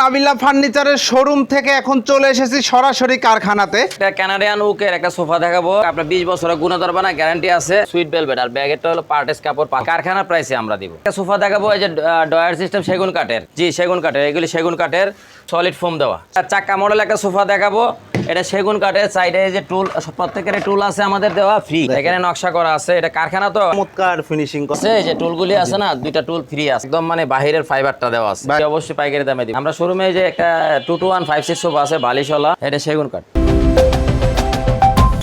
নাবিলা ফার্নিচারের শোরুম থেকে এখন চলে এসেছি সরাসরি কারখানাতে। এটা কানাডিয়ান উকের একটা সোফা দেখাবো। আপনার বিশ বছরের গুণধর বানা গ্যারান্টি আছে। সুইট বেলভেট আর ব্যাগেরটা হলো পার্টেস কাপড় কারখানার প্রাইসে আমরা দিব। একটা সোফা দেখাবো, এই যে ডয়ার সিস্টেম সেগুন কাঠের। জি, সেগুন কাঠের, এগুলি সেগুন কাঠের সলিড ফোম দেওয়া। চাক্কা মডেল একটা সোফা দেখাবো। এটা সেগুন কাঠের সাইডে যে টুল প্রত্যেকের টুল আছে আমাদের দেওয়া ফ্রি এখানে নকশা করা আছে এটা কারখানা তো। চমৎকার ফিনিশিং এই যে টুলগুলি আছে না দুইটা টুল ফ্রি আছে। একদম মানে বাহিরের ফাইবারটা দেওয়া আছে। অবশ্যই পাইকারি দামে দিই আমরা শোরুমে যে একটা two two one five six sofa আছে বালিশলা এটা সেগুন কাঠ।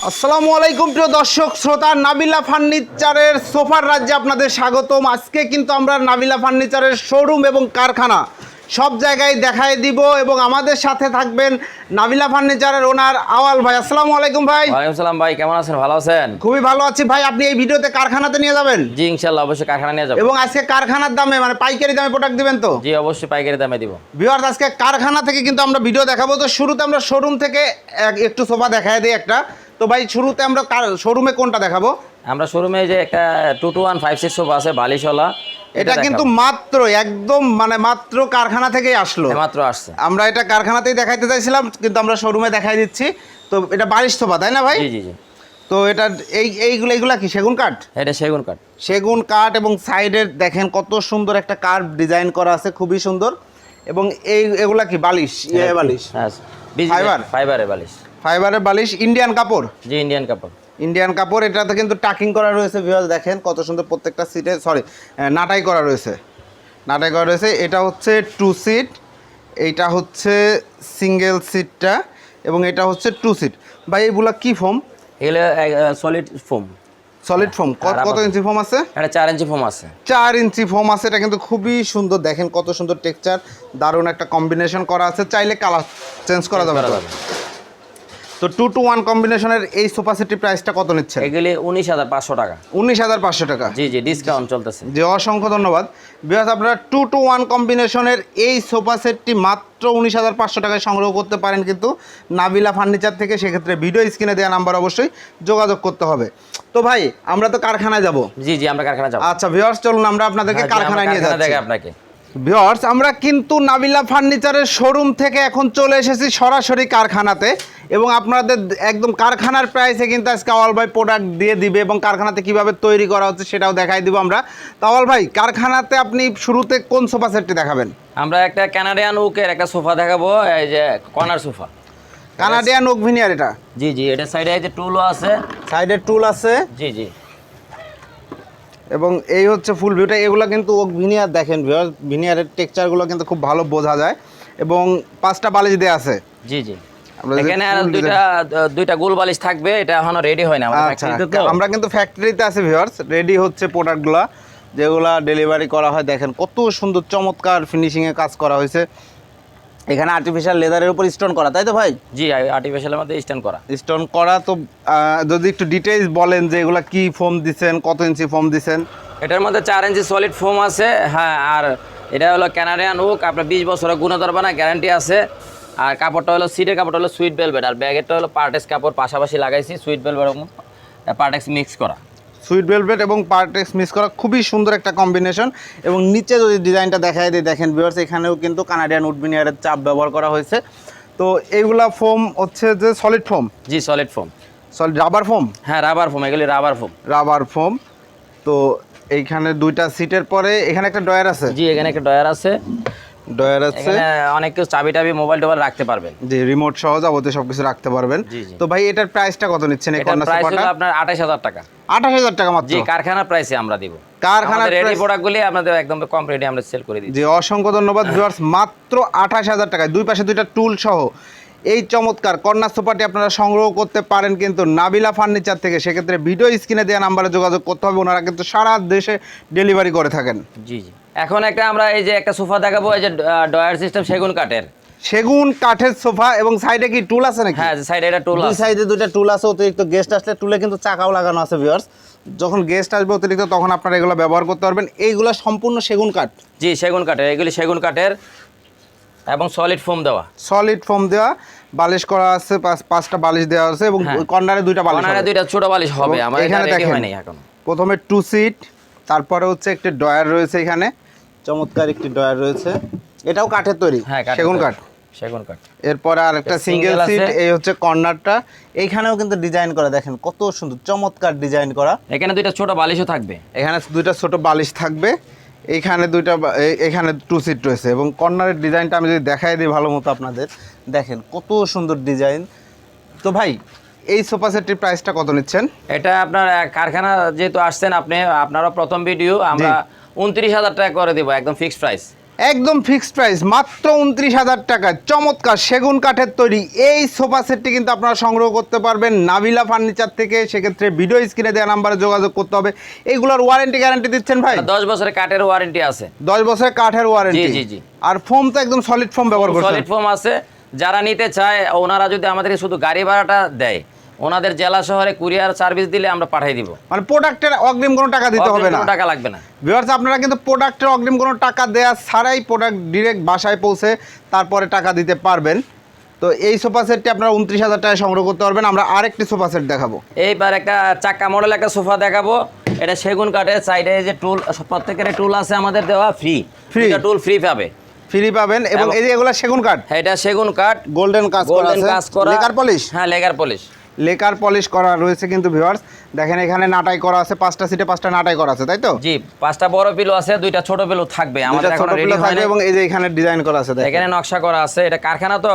আসসালামু আলাইকুম প্রিয় দর্শক শ্রোতা নাবিলা ফার্নিচারের সোফার রাজ্যে আপনাদের স্বাগতম। আজকে কিন্তু আমরা নাবিলা ফার্নিচারের শোরুম এবং কারখানা সব জায়গায় দেখায় দিব এবং আমাদের সাথে থাকবেন নাবিলা ফার্নিচারের ওনার আওয়াল ভাই। আসসালামু আলাইকুম ভাই। ওয়ালাইকুম সালাম ভাই কেমন আছেন? ভালো আছেন? খুবই ভালো আছি ভাই। আপনি এই ভিডিওতে কারখানাতে নিয়ে যাবেন? জি ইনশাল্লাহ অবশ্যই কারখানা নিয়ে যাব। এবং আজকে কারখানার দামে মানে পাইকারি দামে প্রোডাক্ট দিবেন তো? জি অবশ্যই পাইকারি দামে দিব। ভিউয়ার্স আজকে কারখানা থেকে কিন্তু আমরা ভিডিও দেখাবো। তো শুরুতে আমরা শোরুম থেকে এক- একটু সোফা দেখায় দিই একটা। তো ভাই শুরুতে আমরা শোরুমে কোনটা দেখাবো? আমরা শোরুমে যে একটা two two one five six আছে বালিশলা এটা কিন্তু মাত্র একদম মানে মাত্র কারখানা থেকেই আসলো। মাত্র আসছে। আমরা এটা কারখানাতেই দেখাইতে চাইছিলাম কিন্তু আমরা শোরুমে দেখাই দিচ্ছি। তো এটা বালিশ সোফা তাই না ভাই? জি জি জি। তো এটা এই এইগুলো এইগুলা কি সেগুন কাঠ? এটা সেগুন কাঠ। সেগুন কাঠ এবং সাইডের দেখেন কত সুন্দর একটা কার্ভ ডিজাইন করা আছে খুবই সুন্দর। এবং এই এগুলা কি বালিশ? ইয়ে বালিশ। হ্যাঁ Fiber? ফাইবারে বালিশ। ফাইবারের বালিশ ইন্ডিয়ান কাপড়? জি ইন্ডিয়ান কাপড়। ইন্ডিয়ান কাপড় এটাতে কিন্তু টাকিং করা রয়েছে ভিউয়ার্স দেখেন কত সুন্দর প্রত্যেকটা সিটে সরি নাটাই করা রয়েছে। নাটাই করা রয়েছে এটা হচ্ছে টু সিট এইটা হচ্ছে সিঙ্গেল সিটটা এবং এটা হচ্ছে টু সিট ভাই এইগুলা কি ফোম এগুলো সলিড ফোম সলিড ফোম কত কত ইঞ্চি ফোম আছে? এটা চার ইঞ্চি ফোম আছে। চার ইঞ্চি ফোম আছে এটা কিন্তু খুবই সুন্দর দেখেন কত সুন্দর টেক্সচার দারুণ একটা কম্বিনেশন করা আছে চাইলে কালার চেঞ্জ করা যাবে। তো। টু টু ওয়ান কম্বিনেশনের এই সোফা সেটটির প্রাইসটা কত নিচ্ছে এগুলি উনিশ হাজার পাঁচশো টাকা। উনিশ হাজার পাঁচশো টাকা। জি জি ডিসকাউন্ট চলতেছে। যে অসংখ্য ধন্যবাদ। বিকজ আপনারা টু টু ওয়ান কম্বিনেশনের এই সোফা সেটটি মাত্র উনিশ হাজার পাঁচশো টাকায় সংগ্রহ করতে পারেন কিন্তু নাবিলা ফার্নিচার থেকে সেক্ষেত্রে ভিডিও স্ক্রিনে দেওয়া নাম্বার অবশ্যই যোগাযোগ করতে হবে। তো ভাই আমরা তো কারখানায় যাব। জি জি আমরা কারখানায় যাব। আচ্ছা ভিওয়ার্স চলুন আমরা আপনাদেরকে হ্যাঁ, জি, কারখানায় নিয়ে যাচ্ছি। দেখে আপনাকে। ভিওয়ার্স আমরা কিন্তু নাবিলা ফার্নিচারের শোরুম থেকে এখন চলে এসেছি সরাসরি কারখানাতে এবং আপনাদের একদম কারখানার প্রাইসে কিন্তু আজকে আওয়াল ভাই প্রোডাক্ট দিয়ে দিবে এবং কারখানাতে কীভাবে তৈরি করা হচ্ছে সেটাও দেখাই দিব আমরা। তো আওয়াল ভাই কারখানাতে আপনি শুরুতে কোন সোফা সেটটি দেখাবেন? আমরা একটা কানাডিয়ান উকের একটা সোফা দেখাবো এই যে corner sofa Canadian oak veneer এটা? জি জি এটা সাইডে এই যে টুলও আছে। সাইডে টুল আছে। জি জি। এবং এই হচ্ছে ফুল ভিউটা এগুলো কিন্তু ওক ভিনিয়ার দেখেন ভিনিয়ারের টেক্সচারগুলো কিন্তু খুব ভালো বোঝা যায়। এবং পাঁচটা বালিশ দেওয়া আছে। জি জি। এখানে আর দুইটা দুইটা গোল বালিশ থাকবে এটা এখনও রেডি হয় না আমাদের আচ্ছা factory তে। আমরা কিন্তু ফ্যাক্টরিতে আছি ভিউয়ার্স রেডি হচ্ছে প্রোডাক্টগুলো যেগুলা ডেলিভারি করা হয় দেখেন কত সুন্দর চমৎকার ফিনিশিং ফিনিশিংয়ে কাজ করা হয়েছে। এখানে আর্টিফিশিয়াল লেদারের উপর স্টোন করা তাই তো ভাই? জি আর্টিফিশিয়ালের মধ্যে স্ট্যান্ড করা। স্টোন করা তো যদি একটু ডিটেইলস বলেন যে এগুলা কি ফোম দিছেন কত ইঞ্চি ফোম দিছেন? এটার মধ্যে চার ইঞ্চি সলিড ফোম আছে হ্যাঁ আর এটা হলো ক্যানাডিয়ান ওক আপনার বিশ বছরের গুণধর বানা গ্যারান্টি আছে। আর কাপড়টা হলো সিটের কাপড়টা হলো সুইট বেলভেট আর ব্যাগেরটা হলো পার্টেক্স কাপড় পাশাপাশি লাগাইছি সুইট বেলভেট এবং পার্টেক্স মিক্স করা। সুইট ভেলভেট এবং পার্টেক্স মিস করা খুবই সুন্দর একটা কম্বিনেশন এবং নিচে যদি ডিজাইনটা দেখায় দিই দেখেন ভিউয়ার্স এখানেও কিন্তু কানাডিয়ান উডবিনিয়ারের চাপ ব্যবহার করা হয়েছে। তো এইগুলা ফোম হচ্ছে যে সলিড ফোম জি solid foam solid rubber foam হ্যাঁ রাবার ফোম এগুলি রাবার ফোম রাবার ফোম তো এইখানে দুইটা সিটের পরে এখানে একটা ডয়ার আছে? জি এখানে একটা ডয়ার আছে। ডয়ার আছে। অনেক কিছু চাবি টাবি মোবাইল টোবাইল রাখতে পারবেন। জি রিমোট সহ যাবতীয় সবকিছু রাখতে পারবেন। তো ভাই এটার প্রাইসটা কত নিচ্ছেন এই কর্নার প্রাইস সোফাটা হলো আপনার আঠাশ হাজার টাকা। আঠাশ হাজার টাকা মাত্র? জি কারখানার প্রাইসে আমরা দিব। কারখানা রেডি প্রোডাক্টগুলি আপনাদের একদম কম আমরা সেল করে দিই জি অসংখ্য ধন্যবাদ ভিউয়ার্স মাত্র আঠাশ হাজার টাকায়। দুই পাশে দুইটা টুল সহ। এই চমৎকার কর্নার সোফাটি আপনারা সংগ্রহ করতে পারেন কিন্তু নাবিলা ফার্নিচার থেকে সেক্ষেত্রে ভিডিও স্ক্রিনে দেওয়া নাম্বারে যোগাযোগ করতে হবে ওনারা কিন্তু সারা দেশে ডেলিভারি করে থাকেন। জি জি। এখন একটা আমরা এই যে একটা সোফা দেখাবো এই যে ডয়ার সিস্টেম সেগুন কাঠের। সেগুন কাঠের সোফা এবং সাইডে কি টুল আছে নাকি? হ্যাঁ সাইডে এটা টুল দুই আছে। সাইডে দুইটা টুল আছে অতিরিক্ত গেস্ট আসলে টুলে কিন্তু চাকাও লাগানো আছে ভিউয়ার্স যখন গেস্ট আসবে অতিরিক্ত তখন আপনারা এগুলো ব্যবহার করতে পারবেন। এইগুলো সম্পূর্ণ সেগুন কাঠ। জি সেগুন কাঠের এগুলি সেগুন কাঠের। এবং সলিড ফোম দেওয়া। সলিড ফোম দেওয়া বালিশ করা আছে পাঁচটা বালিশ দেওয়া আছে এবং হ্যাঁ। কর্নারে দুইটা বালিশ কর্নারে দুইটা ছোট বালিশ হবে আমার এখানে দেখেন এখন। প্রথমে টু সিট তারপরে হচ্ছে একটি ডয়ার রয়েছে এখানে। চমৎকার একটি ডয়ার রয়েছে। এটাও কাঠের তৈরি হ্যাঁ সেগুন কাঠ। সেগুন কাঠ। এরপরে আর একটা সিঙ্গেল সিট এই হচ্ছে কর্নারটা। এইখানেও কিন্তু ডিজাইন করা দেখেন কত সুন্দর চমৎকার ডিজাইন করা। এখানে দুইটা ছোট বালিশও থাকবে। এখানে দুইটা ছোট বালিশ থাকবে। এইখানে দুইটা এখানে টু সিট রয়েছে এবং কর্নারের ডিজাইনটা আমি যদি দেখাই দিই ভালো মতো আপনাদের দেখেন কত সুন্দর ডিজাইন। তো ভাই এই সোফা সেটটির প্রাইসটা কত নিচ্ছেন? এটা আপনার কারখানা যেহেতু আসছেন আপনি আপনারও প্রথম ভিডিও আমরা উনত্রিশ হাজার টাকা করে দেবো একদম ফিক্সড প্রাইস একদম ফিক্সড প্রাইস মাত্র উনত্রিশ হাজার টাকা চমৎকার সেগুন কাঠের তৈরি। এই সোফা সেটটি কিন্তু আপনারা সংগ্রহ করতে পারবেন নাবিলা ফার্নিচার থেকে। সেক্ষেত্রে ভিডিও স্ক্রিনে দেওয়া নাম্বারে যোগাযোগ করতে হবে। এইগুলোর ওয়ারেন্টি গ্যারান্টি দিচ্ছেন ভাই? দশ বছরের কাঠের ওয়ারেন্টি আছে। দশ বছরের কাঠের ওয়ারেন্টি জি, জি। আর ফোম তো একদম সলিড ফোম ব্যবহার করছেন। সলিড ফর্ম আছে। যারা নিতে চায় ওনারা যদি আমাদেরকে শুধু গাড়ি ভাড়াটা দেয় ওনাদের জেলা শহরে কুরিয়ার সার্ভিস দিলে আমরা পাঠিয়ে দিব। মানে প্রোডাক্টের অগ্রিম কোনো টাকা দিতে হবে না। টাকা লাগবে না। ভিউয়ার্স আপনারা কিন্তু প্রোডাক্টের অগ্রিম কোনো টাকা দেওয়া ছাড়াই প্রোডাক্ট ডিরেক্ট বাসায় পৌঁছে তারপরে টাকা দিতে পারবেন। তো এই সোফা সেটটি আপনারা উনত্রিশ হাজার টাকায় সংগ্রহ করতে পারবেন। আমরা আরেকটি সোফা সেট দেখাবো। এইবার একটা চাক্কা মডেল একটা সোফা দেখাবো। এটা সেগুন কাঠের সাইডে যে টুল প্রত্যেকের টুল আছে আমাদের দেওয়া ফ্রি ফ্রি টুল ফ্রি পাবে। ফ্রি পাবেন এবং এই যে এগুলো সেগুন কাঠ। হ্যাঁ, এটা সেগুন কাঠ। গোল্ডেন কাজ করা গোল্ডেন আছে। লেকার পলিশ হ্যাঁ লেগার পলিশ লেকার পলিশ করা রয়েছে কিন্তু ভিউয়ার্স। দেখেন এখানে নাটাই করা আছে পাঁচটা সিটে পাঁচটা নাটাই করা আছে তাই তো? জি পাঁচটা বড় পিলো আছে দুইটা ছোট পিলো থাকবে আমাদের এখন রেডি থাকবে এবং এই যে এখানে ডিজাইন করা আছে দেখেন। এখানে নকশা করা আছে এটা কারখানা তো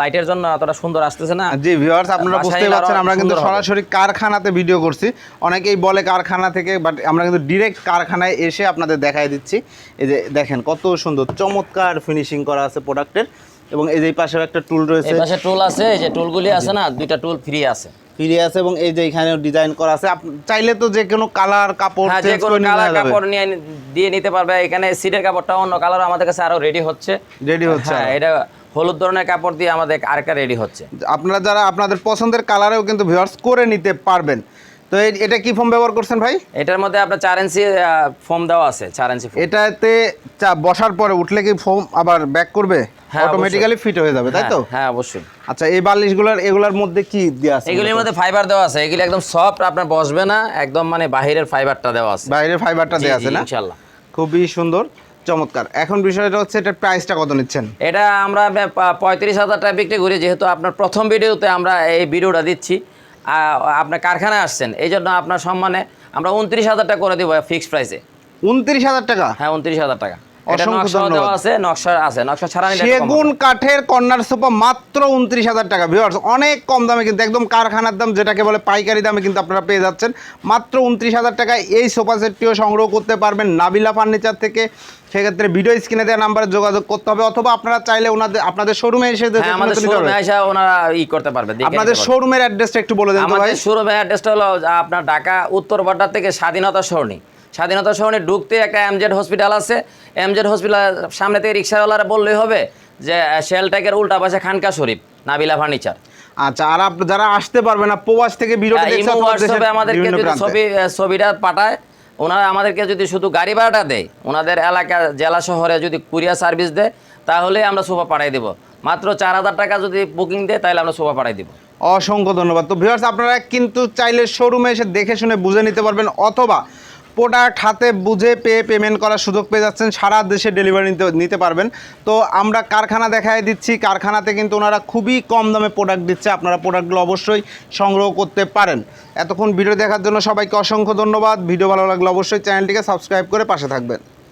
লাইটের জন্য অতটা সুন্দর আসতেছে না। জি ভিউয়ার্স আপনারা বুঝতে পারছেন আমরা কিন্তু সরাসরি কারখানাতে ভিডিও করছি। অনেকেই বলে কারখানা থেকে বাট আমরা কিন্তু ডিরেক্ট কারখানায় এসে আপনাদের দেখাই দিচ্ছি। এই যে দেখেন কত সুন্দর চমৎকার ফিনিশিং করা আছে প্রোডাক্টের এবং এই যে পাশেও একটা টুল রয়েছে। এই পাশে টুল আছে এই যে টুলগুলি আছে না দুইটা টুল ফ্রি আছে। ফিরে আছে এবং এই যে এখানেও ডিজাইন করা আছে। চাইলে তো যে কোনো কালার কাপড় হ্যাঁ যে কোনো কালার কাপড় নিয়ে দিয়ে নিতে পারবে। এখানে সিটের কাপড়টা অন্য কালার আমাদের কাছে আরও রেডি হচ্ছে। রেডি হচ্ছে হ্যাঁ এটা হলুদ ধরনের কাপড় দিয়ে আমাদের আরেকটা রেডি হচ্ছে। আপনারা যারা আপনাদের পছন্দের কালারেও কিন্তু ভিউয়ার্স করে নিতে পারবেন। তো এটা কি ফোম ব্যবহার করছেন ভাই? এটার মধ্যে আপনার চার ইঞ্চি ফোম দেওয়া আছে চার ইঞ্চি। এটাতে বসার পরে উঠলে কি ফোম আবার ব্যাক করবে? হ্যাঁ, অটোমেটিক্যালি ফিট হয়ে যাবে তাই তো? হ্যাঁ, হ্যাঁ অবশ্যই। আচ্ছা এই বালিশগুলোর এগুলোর মধ্যে কি দেওয়া আছে? এগুলির মধ্যে ফাইবার দেওয়া আছে এগুলি একদম সফট আপনার বসবে না একদম মানে বাহিরের ফাইবারটা দেওয়া আছে। বাইরের ফাইবারটা দেওয়া আছে না? ইনশাল্লাহ। খুবই সুন্দর চমৎকার। এখন বিষয়টা হচ্ছে এটার প্রাইসটা কত নিচ্ছেন? এটা আমরা পঁয়ত্রিশ হাজার টাকা বিক্রি করি যেহেতু আপনার প্রথম ভিডিওতে আমরা এই ভিডিওটা দিচ্ছি। আপনার কারখানায় আসছেন এই জন্য আপনার সম্মানে আমরা উনত্রিশ হাজার টাকা করে দিব ফিক্সড প্রাইসে উনত্রিশ হাজার টাকা? হ্যাঁ উনত্রিশ হাজার টাকা। অসংখ্য নকশা ধন্যবাদ। দেওয়া আছে নকশা আছে। নকশা ছাড়া নিলে একটু কম সেগুন কাঠের কর্নার সোফা মাত্র উনত্রিশ হাজার টাকা। ভিউয়ার্স অনেক কম দামে কিন্তু একদম কারখানার দাম যেটাকে বলে পাইকারি দামে কিন্তু আপনারা পেয়ে যাচ্ছেন। মাত্র উনত্রিশ হাজার টাকায় এই সোফা সেটটিও সংগ্রহ করতে পারবেন নাবিলা ফার্নিচার থেকে। সেক্ষেত্রে ভিডিও স্ক্রিনে দেওয়া নাম্বারে যোগাযোগ করতে হবে অথবা আপনারা চাইলে ওনাদের আপনাদের শোরুমে এসে হ্যাঁ আমাদের শোরুমে পারবেন। এসে ওনারা ই করতে পারবে আপনাদের। শোরুমের অ্যাড্রেসটা একটু বলে দেন আমাদের শোরুমের অ্যাড্রেসটা হলো আপনার ঢাকা উত্তর বাড্ডা থেকে স্বাধীনতা সরণি। স্বাধীনতা সরণি ঢুকতে একটা এমজেড হসপিটাল আছে। এমজেড হসপিটাল সামনে থেকে রিক্সাওয়ালারা বললেই হবে যে শেলট্যাগের উল্টা পাশে খানকা শরীফ নাবিলা ফার্নিচার। আচ্ছা আর আপ- যারা আসতে পারবে না প্রবাস থেকে ভিডিওটা দেখছে ইমো অথবা দেশের হোয়াটসঅ্যাপে আমাদেরকে যদি ছবি ছবিটা পাঠায় ওনারা আমাদেরকে যদি শুধু গাড়ি ভাড়াটা দেয় ওনাদের এলাকা জেলা শহরে যদি কুরিয়ার সার্ভিস দেয় তাহলে আমরা সোফা পাঠাই দেবো। মাত্র চার হাজার টাকা যদি বুকিং দেয় তাহলে আমরা সোফা পাঠাই দিব। অসংখ্য ধন্যবাদ। তো ভিউয়ার্স আপনারা কিন্তু চাইলে শোরুমে এসে দেখে শুনে বুঝে নিতে পারবেন অথবা প্রোডাক্ট হাতে বুঝে পেয়ে পেমেন্ট করার সুযোগ পেয়ে যাচ্ছেন, সারা দেশে ডেলিভারি নিতে নিতে পারবেন। তো আমরা কারখানা দেখাই দিচ্ছি, কারখানাতে কিন্তু ওনারা খুবই কম দামে প্রোডাক্ট দিচ্ছে, আপনারা প্রোডাক্টগুলো অবশ্যই সংগ্রহ করতে পারেন। এতক্ষণ ভিডিও দেখার জন্য সবাইকে অসংখ্য ধন্যবাদ। ভিডিও ভালো লাগলে অবশ্যই চ্যানেলটিকে সাবস্ক্রাইব করে পাশে থাকবেন।